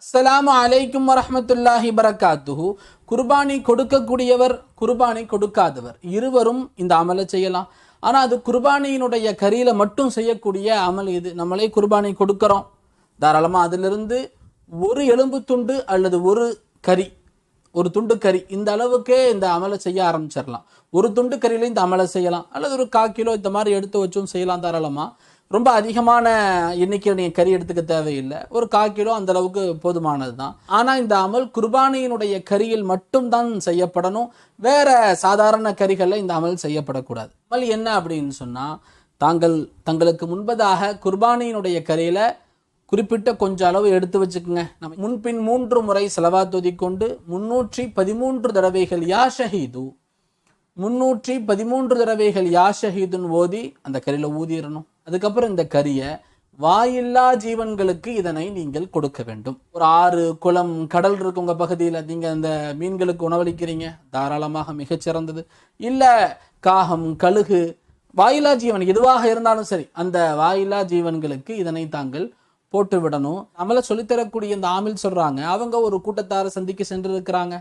அஸ்ஸலாமு அலைக்கும் வரமத்துல்லாஹி பரகாத்துஹு குர்பானி கொடுக்கக்கூடியவர் குர்பானி கொடுக்காதவர். இருவரும் இந்த அமலை செய்யலாம். ஆனால் அது குர்பானியினுடைய கரியில் மட்டும் செய்யக்கூடிய அமல் இது. நம்மளே குர்பானி கொடுக்குறோம். தாராளமாக அதிலிருந்து ஒரு எலும்பு துண்டு அல்லது ஒரு கறி ஒரு துண்டு கறி இந்த அளவுக்கே இந்த அமலை செய்ய ஆரம்பிச்சிடலாம் ஒரு துண்டு கறியிலையும் இந்த அமலை செய்யலாம். அல்லது ஒரு கால் கிலோ இந்த மாதிரி எடுத்து வச்சும் செய்யலாம் தாராளமாக ரொம்ப அதிகமான எண்ணிக்கை நீங்கள் கறி எடுத்துக்க தேவையில்லை. ஒரு கால் கிலோ அந்தளவுக்கு போதுமானது தான். ஆனால் இந்த அமல் குர்பானியினுடைய கரியில் மட்டும்தான் செய்யப்படணும். வேறு சாதாரண கறிகளில் இந்த அமல் செய்யப்படக்கூடாது. அமல் என்ன அப்படின்னு சொன்னால் தாங்கள் தங்களுக்கு முன்பதாக குர்பானியினுடைய கறியில் குறிப்பிட்ட கொஞ்ச அளவு எடுத்து வச்சுக்கோங்க. நம்ம முன்பின் மூன்று முறை செலவாத்தொதி கொண்டு முன்னூற்றி பதிமூன்று தடவைகள் யா ஷஹீது முன்னூற்றி பதிமூன்று தடவைகள் யா ஷஹீதுன் ஓதி அந்த கறியில் ஊதிடணும் அதுக்கப்புறம் இந்த கறியை வாயில்லா ஜீவன்களுக்கு இதனை நீங்கள் கொடுக்க வேண்டும். ஒரு ஆறு குளம் கடல் இருக்கு உங்கள் பகுதியில் நீங்கள் அந்த மீன்களுக்கு உணவளிக்கிறீங்க தாராளமாக மிகச்சிறந்தது இல்லை காகம் கழுகு வாயில்லா ஜீவன் எதுவாக இருந்தாலும் சரி அந்த வாயில்லா ஜீவன்களுக்கு இதனை தாங்கள் போட்டு விடணும் நம்மள சொல்லித்தரக்கூடிய இந்த ஆமில் சொல்றாங்க அவங்க ஒரு கூட்டத்தாரை சந்திக்க சென்றிருக்கிறாங்க.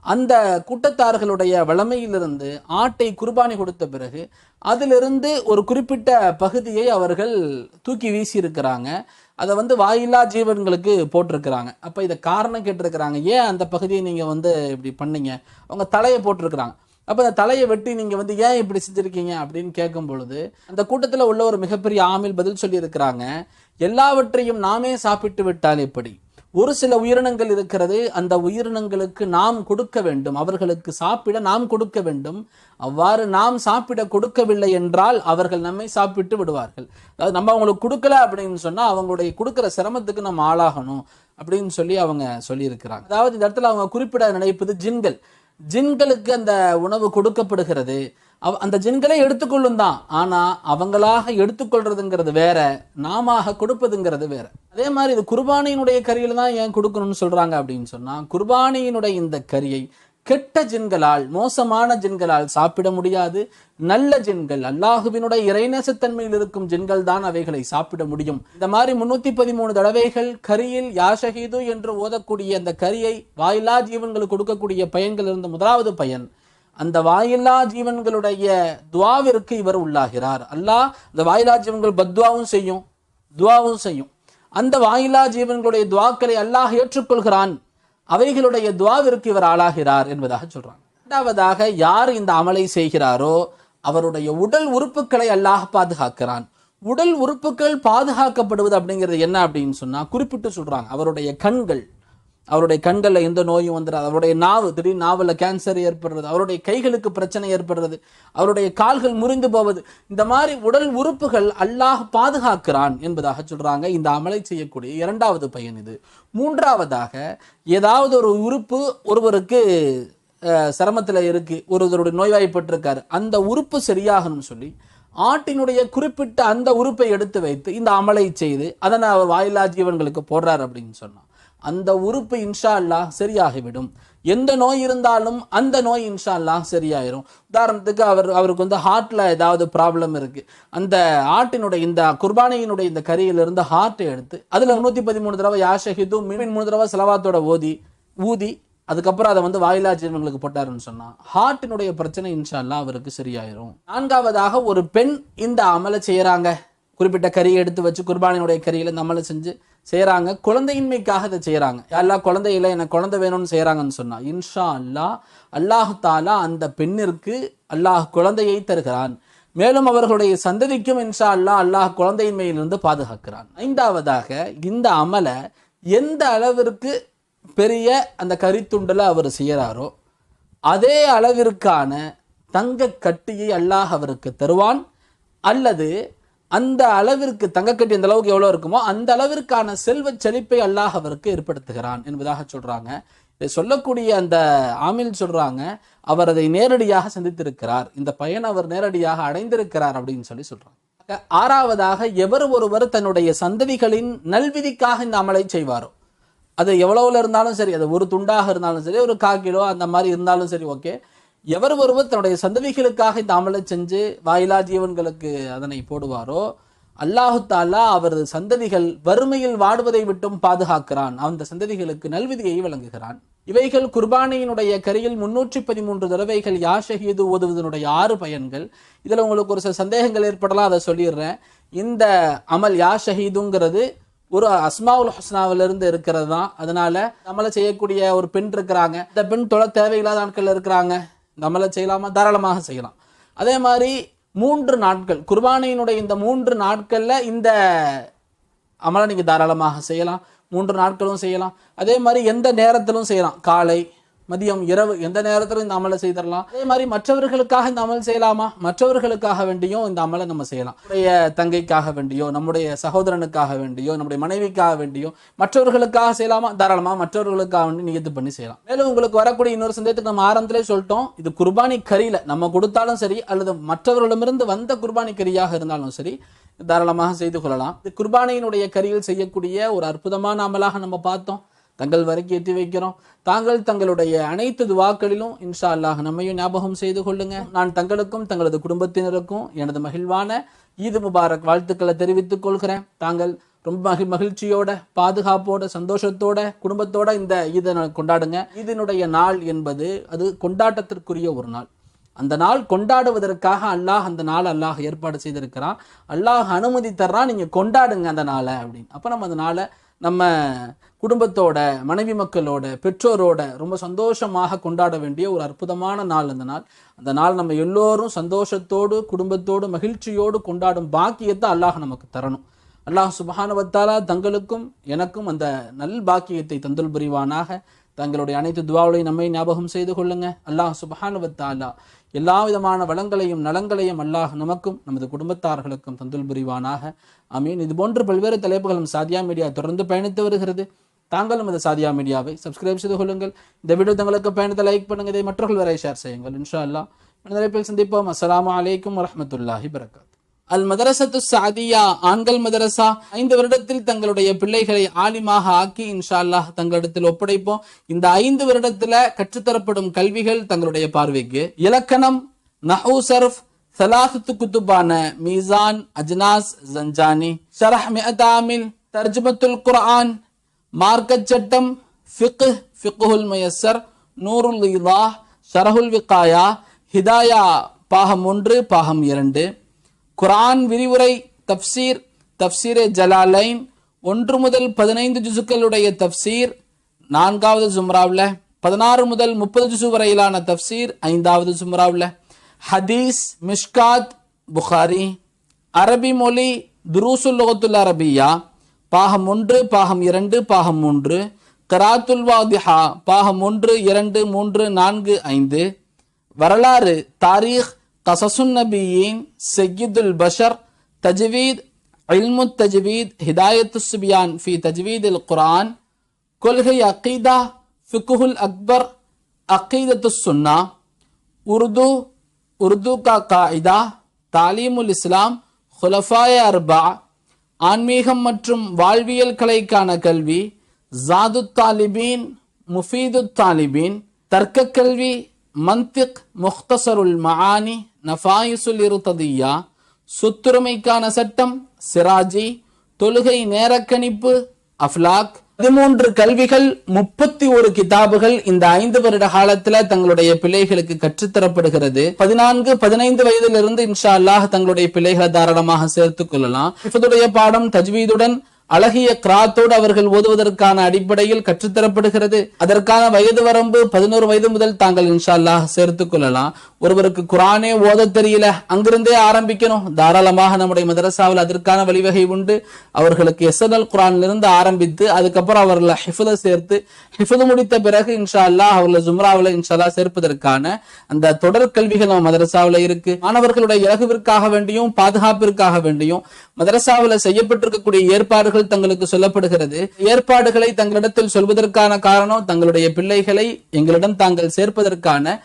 அந்த கூட்டத்தார்களுடைய வளமையிலிருந்து ஆட்டை குர்பானி கொடுத்த பிறகு அதிலிருந்து ஒரு குறிப்பிட்ட பகுதியை அவர்கள் தூக்கி வீசியிருக்கிறாங்க. அதை வந்து வாயில்லா ஜீவன்களுக்கு போட்டிருக்கிறாங்க. அப்போ இதை காரணம் கேட்டிருக்கிறாங்க. ஏன் அந்த பகுதியை நீங்கள் வந்து இப்படி பண்ணீங்க? அவங்க தலையை போட்டிருக்கிறாங்க. அப்போ அந்த தலையை வெட்டி நீங்கள் வந்து ஏன் இப்படி செஞ்சுருக்கீங்க அப்படின்னு கேட்கும் பொழுது அந்த கூட்டத்தில் உள்ள ஒரு மிகப்பெரிய ஆமில் பதில் சொல்லியிருக்கிறாங்க. எல்லாவற்றையும் நாமே சாப்பிட்டு விட்டால் எப்படி? ஒரு சில உயிரினங்கள் இருக்கிறது அந்த உயிரினங்களுக்கு நாம் கொடுக்க வேண்டும். அவர்களுக்கு சாப்பிட நாம் கொடுக்க வேண்டும். அவ்வாறு நாம் சாப்பிட கொடுக்கவில்லை என்றால் அவர்கள் நம்மை சாப்பிட்டு விடுவார்கள். அதாவது நம்ம அவங்களுக்கு கொடுக்கல அப்படின்னு சொன்னால் அவங்களுடைய கொடுக்குற சிரமத்துக்கு நம்ம ஆளாகணும் அப்படின்னு சொல்லி அவங்க சொல்லியிருக்கிறாங்க. அதாவது இந்த இடத்துல அவங்க குறிப்பிட நினைப்பது ஜின்கள். ஜின்களுக்கு அந்த உணவு கொடுக்கப்படுகிறது. அவ அந்த ஜின்களை எடுத்துக்கொள்ளும் தான். ஆனால் அவங்களாக எடுத்துக்கொள்றதுங்கிறது வேற நாம கொடுப்பதுங்கிறது வேற. அதே மாதிரி இது குர்பானியினுடைய கறியில் தான் ஏன் கொடுக்கணும்னு சொல்கிறாங்க அப்படின்னு சொன்னால் குர்பானியினுடைய இந்த கறியை கெட்ட ஜின்களால் மோசமான ஜின்களால் சாப்பிட முடியாது. நல்ல ஜின்கள் அல்லாஹுவினுடைய இறைநேசத்தன்மையில் இருக்கும் ஜின்கள் தான் அவைகளை சாப்பிட முடியும். இந்த மாதிரி முன்னூத்தி பதிமூணு தடவைகள் கரியில் யாஷஹீது என்று ஓதக்கூடிய அந்த கரியை வாயில்லா ஜீவன்களுக்கு கொடுக்கக்கூடிய பயன்கள் இருந்த முதலாவது பயன் அந்த வாயில்லா ஜீவன்களுடைய துவாவிற்கு இவர் உள்ளாகிறார். அல்லாஹ் அந்த வாயிலா ஜீவன்கள் பத்வாவும் செய்யும் துவாவும் செய்யும். அந்த வாயில்லா ஜீவன்களுடைய துவாக்களை அல்லாஹ் ஏற்றுக்கொள்கிறான். அவைகளுடைய துவாவிற்கு இவர் ஆளாகிறார் என்பதாக சொல்றாங்க. இரண்டாவதாக யார் இந்த அமலை செய்கிறாரோ அவருடைய உடல் உறுப்புகளை அல்லாஹ் பாதுகாக்கிறான். உடல் உறுப்புகள் பாதுகாக்கப்படுவது அப்படிங்கிறது என்ன அப்படின்னு சொன்னால் குறிப்பிட்டு சொல்றாங்க. அவருடைய கண்கள் அவருடைய கண்களில் எந்த நோயும் வந்துடாது அவருடைய நாவு திடீர் நாவில் கேன்சர் ஏற்படுறது அவருடைய கைகளுக்கு பிரச்சனை ஏற்படுறது அவருடைய கால்கள் முறிந்து போவது இந்த மாதிரி உடல் உறுப்புகள் அல்லாஹ் பாதுகாக்கிறான் என்பதாக சொல்கிறாங்க இந்த அமலை செய்யக்கூடிய இரண்டாவது பயன் இது. மூன்றாவதாக ஏதாவது ஒரு உறுப்பு ஒருவருக்கு சிரமத்தில் இருக்குது ஒருவருடைய நோய்வாய்ப்பட்டிருக்காரு அந்த உறுப்பு சரியாகணும்னு சொல்லி ஆட்டினுடைய குறிப்பிட்ட அந்த உறுப்பை எடுத்து வைத்து இந்த அமலை செய்து அதனை அவர் வாயிலா ஜீவன்களுக்கு போடுறார் அப்படின்னு சொன்னான். அந்த உறுப்பு இன்ஷா அல்லாஹ் சரியாகிவிடும். எந்த நோய் இருந்தாலும் அந்த நோய் இன்ஷா அல்லாஹ் சரியாயிரும். உதாரணத்துக்கு அவர் அவருக்கு வந்து ஹார்ட்டில் ஏதாவது ப்ராப்ளம் இருக்குது அந்த ஆட்டினுடைய இந்த குர்பானியினுடைய இந்த கரியிலிருந்து ஹார்ட்டை எடுத்து அதில் நூற்றி பதிமூணு தடவை யாஷஹிது மீன் மூணு தடவை செலவாத்தோட ஓதி ஊதி அதுக்கப்புறம் அதை வந்து வாயிலா ஜீவன்களுக்கு போட்டாருன்னு சொன்னா ஹார்ட்டினுடைய பிரச்சனை இன்ஷா அல்லாஹ் அவருக்கு சரியாயிரும். நான்காவதாக ஒரு பெண் இந்த அமலை செய்கிறாங்க குறிப்பிட்ட கறியை எடுத்து வச்சு குர்பானினுடைய கறியில் இந்த அமலை செஞ்சு செய்கிறாங்க குழந்தையின்மைக்காக இதை செய்கிறாங்க எல்லா குழந்தையில எனக்கு குழந்தை வேணும்னு செய்கிறாங்கன்னு சொன்னால் இன்ஷா அல்லாஹ் அல்லாஹ் தாலா அந்த பெண்ணிற்கு அல்லாஹ் குழந்தையை தருகிறான். மேலும் அவர்களுடைய சந்ததிக்கும் இன்ஷா அல்லா அல்லாஹ் குழந்தையின்மையிலிருந்து பாதுகாக்கிறான். ஐந்தாவதாக இந்த அமலை எந்த அளவிற்கு பெரிய அந்த கரித்துண்டலை அவர் செய்கிறாரோ அதே அளவிற்கான தங்க கட்டியை அல்லாஹ் அவருக்கு தருவான். அல்லது அந்த அளவிற்கு தங்கக்கட்டி அந்த அளவுக்கு எவ்வளோ இருக்குமோ அந்த அளவிற்கான செல்வ செழிப்பை அல்லாஹ் அவருக்கு ஏற்படுத்துகிறான் என்பதாக சொல்கிறாங்க இதை சொல்லக்கூடிய அந்த ஆமில் சொல்கிறாங்க அவர் அதை நேரடியாக சந்தித்திருக்கிறார். இந்த பயன் அவர் நேரடியாக அடைந்திருக்கிறார் அப்படின்னு சொல்லி சொல்கிறாங்க ஆறாவதாக எவர் ஒருவர் தன்னுடைய சந்ததிகளின் நல்விதிக்காக இந்த அமலை செய்வாரோ? அது எவ்வளவுல இருந்தாலும் சரி அது ஒரு துண்டாக இருந்தாலும் சரி ஒரு கால் கிலோ அந்த மாதிரி இருந்தாலும் சரி ஓகே. எவர் ஒருவர் தன்னுடைய சந்ததிகளுக்காக இந்த அமலை செஞ்சு வாயிலா ஜீவன்களுக்கு அதனை போடுவாரோ அல்லாஹு தாலா அவரது சந்ததிகள் வறுமையில் வாடுவதை விட்டும் பாதுகாக்கிறான். அந்த சந்ததிகளுக்கு நல்விதியை வழங்குகிறான். இவைகள் குர்பானியினுடைய கரியில் முன்னூற்றி பதிமூன்று தடவைகள் யா ஷஹீது ஓதுவதனுடைய ஆறு பயன்கள். இதில் உங்களுக்கு ஒரு சில சந்தேகங்கள் ஏற்படலாம் அதை சொல்லிடுறேன். இந்த அமல் யா ஷஹீதுங்கிறது ஒரு அஸ்மாவுல் ஹஸ்னாவிலிருந்து இருக்கிறது தான். அதனால அமலை செய்யக்கூடிய ஒரு பெண் இருக்கிறாங்க. இந்த பெண் தொலை தேவையில்லாத நாட்கள் இருக்கிறாங்க. நம்மள செய்யலாமா? தாராளமாக செய்யலாம். அதே மாதிரி மூன்று நாட்கள் குர்பானையினுடைய இந்த மூன்று நாட்களில் இந்த அமலை நீங்கள் தாராளமாக செய்யலாம். மூன்று நாட்களும் செய்யலாம். அதே மாதிரி எந்த நேரத்திலும் செய்யலாம். காலை மதியம் இரவு எந்த நேரத்திலும் இந்த அமலை செய்திடலாம். அதே மாதிரி மற்றவர்களுக்காக இந்த அமல் செய்யலாமா? மற்றவர்களுக்காக வேண்டியும் இந்த அமலை நம்ம செய்யலாம். நம்முடைய தங்கைக்காக வேண்டியோ நம்முடைய சகோதரனுக்காக வேண்டியோ நம்முடைய மனைவிக்காக வேண்டியோ மற்றவர்களுக்காக செய்யலாமா? தாராளமா மற்றவர்களுக்காக வேண்டி நியத்து பண்ணி செய்யலாம். மேலும் உங்களுக்கு வரக்கூடிய இன்னொரு சந்தேகத்துக்கு நம்ம ஆரம்பத்திலே சொல்லிட்டோம். இது குர்பானி கரியில நம்ம கொடுத்தாலும் சரி அல்லது மற்றவர்களிடமிருந்து வந்த குர்பானி கரியாக இருந்தாலும் சரி தாராளமாக செய்து கொள்ளலாம். இது குர்பானியினுடைய கரியில் செய்யக்கூடிய ஒரு அற்புதமான அமலாக நம்ம பார்த்தோம். தங்கள் வரைக்கும் எத்தி வைக்கிறோம். தாங்கள் தங்களுடைய அனைத்து துவாக்களிலும் இன்ஷா அல்லாஹ் நம்மையும் ஞாபகம் செய்து கொள்ளுங்க. நான் தங்களுக்கும் தங்களது குடும்பத்தினருக்கும் எனது மகிழ்வான ஈது முபாரக் வாழ்த்துக்களை தெரிவித்துக் கொள்கிறேன். தாங்கள் ரொம்ப மகி மகிழ்ச்சியோட பாதுகாப்போட சந்தோஷத்தோட குடும்பத்தோட இந்த ஈதை நான் கொண்டாடுங்க. இதனுடைய நாள் என்பது அது கொண்டாட்டத்திற்குரிய ஒரு நாள். அந்த நாள் கொண்டாடுவதற்காக அல்லாஹ் அந்த நாள் அல்லாஹ் ஏற்பாடு செய்திருக்கிறான். அல்லாஹ் அனுமதி தர்றான் நீங்கள் கொண்டாடுங்க அந்த நாளை அப்படின்னு. அப்போ நம்ம அந்த நாளை நம்ம குடும்பத்தோட மனைவி மக்களோட பெற்றோரோட ரொம்ப சந்தோஷமாக கொண்டாட வேண்டிய ஒரு அற்புதமான நாள் அந்த நாள். அந்த நாள் நம்ம எல்லோரும் சந்தோஷத்தோடு குடும்பத்தோடு மகிழ்ச்சியோடு கொண்டாடும் பாக்கியத்தை அல்லாஹ் நமக்கு தரணும். அல்லாஹ் சுபஹானவத்தாலா தங்களுக்கும் எனக்கும் அந்த நல் பாக்கியத்தை தந்துல் புரிவானாக. தங்களுடைய அனைத்து துவாவுலையும் நம்மை ஞாபகம் செய்து கொள்ளுங்க. அல்லாஹ் சுபஹானவத்தாலா எல்லா விதமான வளங்களையும் நலங்களையும் அல்லாஹ் நமக்கும் நமது குடும்பத்தார்களுக்கும் தந்துல் புரிவானாக. அமீன் இது போன்ற பல்வேறு தலைப்புகளும் சாதியா மீடியா தொடர்ந்து பயணித்து வருகிறது. தாங்களும் இந்த சாதியா மீடியாவை சப்ஸ்கிரைப் செய்து கொள்ளுங்கள். இந்த வீடியோ தங்களுக்கு பயணத்தை லைக் பண்ணுங்க. இதை மற்றவர்கள் வரை ஷேர் செய்யுங்கள். இன்ஷா அல்லாஹ் தலைப்பில் சந்திப்போம். அஸ்லாம் அலைக்கும் வரமத்துல்லாஹி பரகாத் அல் மதரசத்து சாதியா ஆண்கள் மதரசா ஐந்து வருடத்தில் தங்களுடைய பிள்ளைகளை ஆலிமாக ஆக்கி இன்ஷா அல்லாஹ் தங்களிடத்தில் ஒப்படைப்போம். இந்த ஐந்து வருடத்துல கற்றுத்தரப்படும் கல்விகள் தங்களுடைய பார்வைக்கு இலக்கணம் நஹூ சர்ஃப் சலாசத்து குத்துபான மீசான் அஜ்னாஸ் ஜஞ்சானி ஷரஹ் மிஅதாமில் தர்ஜுமத்துல் குர்ஆன் மார்க்கச் சட்டம் ஃபிக்கு ஃபிக்குஹுல் முயஸ்ஸர் நூருல் இலா ஷரஹுல் விகாயா ஹிதாயா பாகம் ஒன்று பாகம் இரண்டு. குரான் விரிவுரை தப்சீர் தப்சீரே ஜலாலைன் ஒன்று முதல் பதினைந்து ஜுசுக்களுடைய தப்சீர் நான்காவது சும்ராவில் பதினாறு முதல் முப்பது ஜுசு வரையிலான தப்சீர் ஐந்தாவது சும்ராவில் ஹதீஸ் மிஷ்காத் புகாரி அரபி மொழி துருசுல் லோகத்துல் அரபியா பாகம் ஒன்று பாகம் இரண்டு பாகம் மூன்று. கராத்துல் வாதிஹா பாகம் ஒன்று இரண்டு மூன்று நான்கு ஐந்து. வரலாறு தாரீக் கசசுன் நபியின் சையீதுல் பஷர் தஜ்வீத் இல்மு தஜ்வீத் ஹிதாயத்து சுபியான் ஃபி தஜ்வீத் இல் குரான் கொள்கை அக்கீதா ஃபிகுல் அக்பர் அக்கீதத்து சுன்னா உருது உருது கா காயிதா தாலீமுல் இஸ்லாம் ஹுலஃபாய அர்பா ஆன்மீகம் மற்றும் வாழ்வியல் கலைக்கான கல்வி ஜாது தாலிபீன் முஃபீது தாலிபீன் தர்க்க கல்வி மந்திக் முக்தசருல் மஆனி நஃபாயிசுல் இருத்ததியா சொத்துரிமைக்கான சட்டம் சிராஜி தொழுகை நேரக்கணிப்பு அஃப்லாக் பதிமூன்று கல்விகள் முப்பத்தி ஒரு கிதாபுகள் இந்த ஐந்து வருட காலத்துல தங்களுடைய பிள்ளைகளுக்கு கற்றுத்தரப்படுகிறது. பதினான்கு பதினைந்து வயதிலிருந்து இன்ஷா அல்லாஹ் தங்களுடைய பிள்ளைகளை தாராளமாக சேர்த்துக் கொள்ளலாம். பாடம் தஜ்வீதுடன் அழகிய கிராத்தோடு அவர்கள் ஓதுவதற்கான அடிப்படையில் கற்றுத்தரப்படுகிறது. அதற்கான வயது வரம்பு பதினோரு வயது முதல் தாங்கள் இன்ஷால்லாக சேர்த்துக் கொள்ளலாம். ஒருவருக்கு குரானே ஓத தெரியல அங்கிருந்தே ஆரம்பிக்கணும். தாராளமாக நம்முடைய மதரசாவில் அதற்கான வழிவகை உண்டு. அவர்களுக்கு எஸ்என்எல் குரானிலிருந்து ஆரம்பித்து அதுக்கப்புறம் அவர்களை ஹிஃபுத சேர்த்து ஹிஃபுது முடித்த பிறகு இன்ஷா அல்லாஹ் அவர்களை ஜும்ராவில் இன்ஷால்லா சேர்ப்பதற்கான அந்த தொடர் கல்விகள் நம்ம மதரசாவில் இருக்கு. மாணவர்களுடைய இலகுவிற்காக வேண்டியும் பாதுகாப்பிற்காக வேண்டியும் மதரசாவில் செய்யப்பட்டிருக்கக்கூடிய ஏற்பாடுகள் தங்களுக்கு சொல்லப்படுகிறது. ஏற்பாடுகளை தங்களிடத்தில் சொல்வதற்கான காரணம் தங்களுடைய பிள்ளைகளை எங்களிடம் தாங்கள் சேர்ப்பதற்கான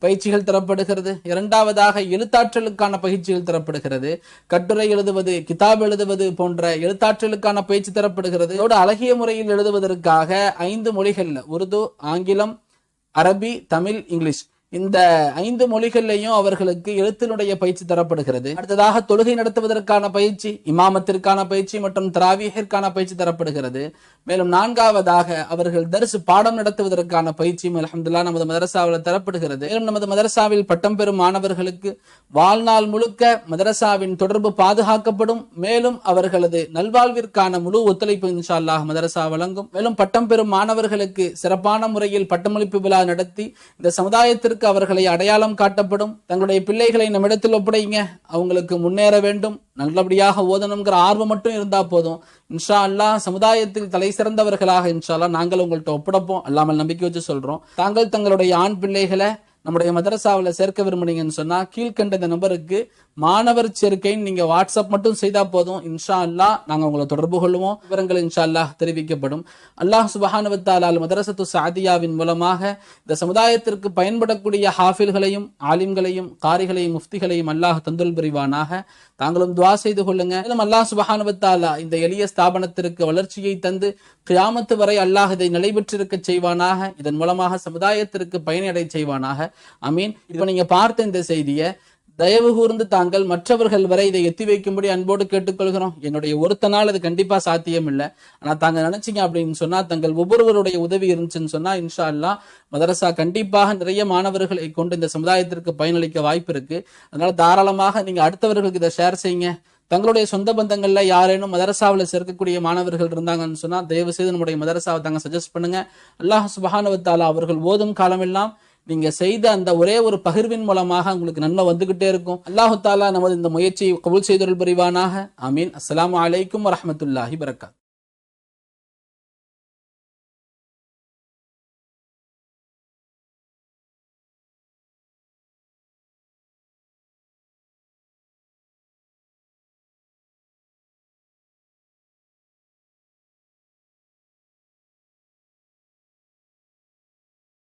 பயிற்சிகள் தரப்படுகிறது. இரண்டாவதாக எழுத்தாற்றலுக்கான பயிற்சிகள் தரப்படுகிறது. கட்டுரை எழுதுவது கிதாப் எழுதுவது போன்ற எழுத்தாற்றலுக்கான பயிற்சி தரப்படுகிறது. இதோடு அழகிய முறையில் எழுதுவதற்காக ஐந்து மொழிகளில் உருது ஆங்கிலம் அரபி தமிழ் இங்கிலீஷ். இந்த ஐந்து மொழிகள்லையும் அவர்களுக்கு எழுத்தினுடைய பயிற்சி தரப்படுகிறது. அடுத்ததாக தொழுகை நடத்துவதற்கான பயிற்சி இமாமத்திற்கான பயிற்சி மற்றும் தராவீகிற்கான பயிற்சி தரப்படுகிறது. மேலும் நான்காவதாக அவர்கள் தரிசு பாடம் நடத்துவதற்கான பயிற்சியும் அலமதுல்லா நமது மதரசாவில் தரப்படுகிறது. மேலும் நமது மதரசாவில் பட்டம் பெறும் மாணவர்களுக்கு வாழ்நாள் முழுக்க மதரசாவின் தொடர்பு பாதுகாக்கப்படும். மேலும் அவர்களது நல்வாழ்விற்கான முழு ஒத்துழைப்பு இன்ஷா அல்லாஹ் மதரசா வழங்கும். மேலும் பட்டம் பெறும் மாணவர்களுக்கு சிறப்பான முறையில் பட்டமளிப்பு விழா நடத்தி இந்த சமுதாயத்திற்கு அவர்களை அடையாளம் காட்டப்படும். தங்களுடைய பிள்ளைகளை நம்மிடத்தில் ஒப்படைங்க. அவங்களுக்கு முன்னேற வேண்டும். நல்லபடியாக ஓதணுங்கிற ஆர்வம் மட்டும் இருந்தா போதும். இன்ஷா அல்லாஹ் சமுதாயத்தில் தலை சிறந்தவர்களாக இன்ஷா அல்லா நாங்கள் உங்கள்கிட்ட ஒப்படைப்போம். அல்லாமல் நம்பிக்கை வச்சு சொல்றோம். தாங்கள் தங்களுடைய ஆண் பிள்ளைகளை நம்முடைய மதரசாவில் சேர்க்க விரும்புனீங்கன்னு சொன்னால் கீழ்கண்ட இந்த நம்பருக்கு மாணவர் சேர்க்கைன்னு நீங்கள் வாட்ஸ்அப் மட்டும் செய்தால் போதும். இன்ஷா அல்லாஹ் நாங்கள் உங்களை தொடர்பு கொள்வோம் விவரங்கள் இன்ஷா அல்லாஹ் தெரிவிக்கப்படும். அல்லாஹ் சுபஹானுவத்தாலால் மதரசத்து சாதியாவின் மூலமாக இந்த சமுதாயத்திற்கு பயன்படக்கூடிய ஹாஃபில்களையும் ஆலிம்களையும் காரிகளையும் முஃப்திகளையும் அல்லாஹ் தந்துல் புரிவானாக. தாங்களும் துவா செய்து கொள்ளுங்க. மேலும் அல்லாஹ் சுபஹானுவத்தாலா இந்த எளிய ஸ்தாபனத்திற்கு வளர்ச்சியை தந்து கியாமத்து வரை அல்லாஹ் இதை நிலைபெற்றிருக்க செய்வானாக. இதன் மூலமாக சமுதாயத்திற்கு பயனடை செய்வானாக. அமீன் இப்போ நீங்க பார்த்த இந்த செய்தியை தயவு கூர்ந்து தாங்கள் மற்றவர்கள் வரை இதை எத்தி வைக்கும்படி அன்போடு கேட்டுக்கொள்கிறோம். என்னுடைய ஒருத்தனால் அது கண்டிப்பா சாத்தியம் இல்லை ஆனா தாங்க நினைச்சீங்க அப்படின்னு சொன்னா தங்கள் ஒவ்வொருவருடைய உதவி இருந்துச்சுன்னு சொன்னா இன்ஷா அல்லாஹ் மதரசா கண்டிப்பாக நிறைய மாணவர்களை கொண்டு இந்த சமுதாயத்திற்கு பயனளிக்க வாய்ப்பு இருக்கு. அதனால தாராளமாக நீங்க அடுத்தவர்களுக்கு இதை ஷேர் செய்யுங்க. தங்களுடைய சொந்த பந்தங்கள்ல யாரேனும் மதரசாவில் சேர்க்கக்கூடிய மாணவர்கள் இருந்தாங்கன்னு சொன்னா தயவு செய்து நம்முடைய மதரசாவை தாங்க சஜஸ்ட் பண்ணுங்க. அல்லாஹ் சுபஹானுவத்தாலா அவர்கள் ஓதும் காலமெல்லாம் நீங்க செய்த அந்த ஒரே ஒரு பகிர்வின் மூலமாக உங்களுக்கு நன்மை வந்துகிட்டே இருக்கும். அல்லாஹு தாலா நமது இந்த முயற்சியை கபூல் செய்தொருள் புரிவானாக. அமீன் அஸ்லாம் அலைக்கும் வரமத்துல்லாஹி வரகாத்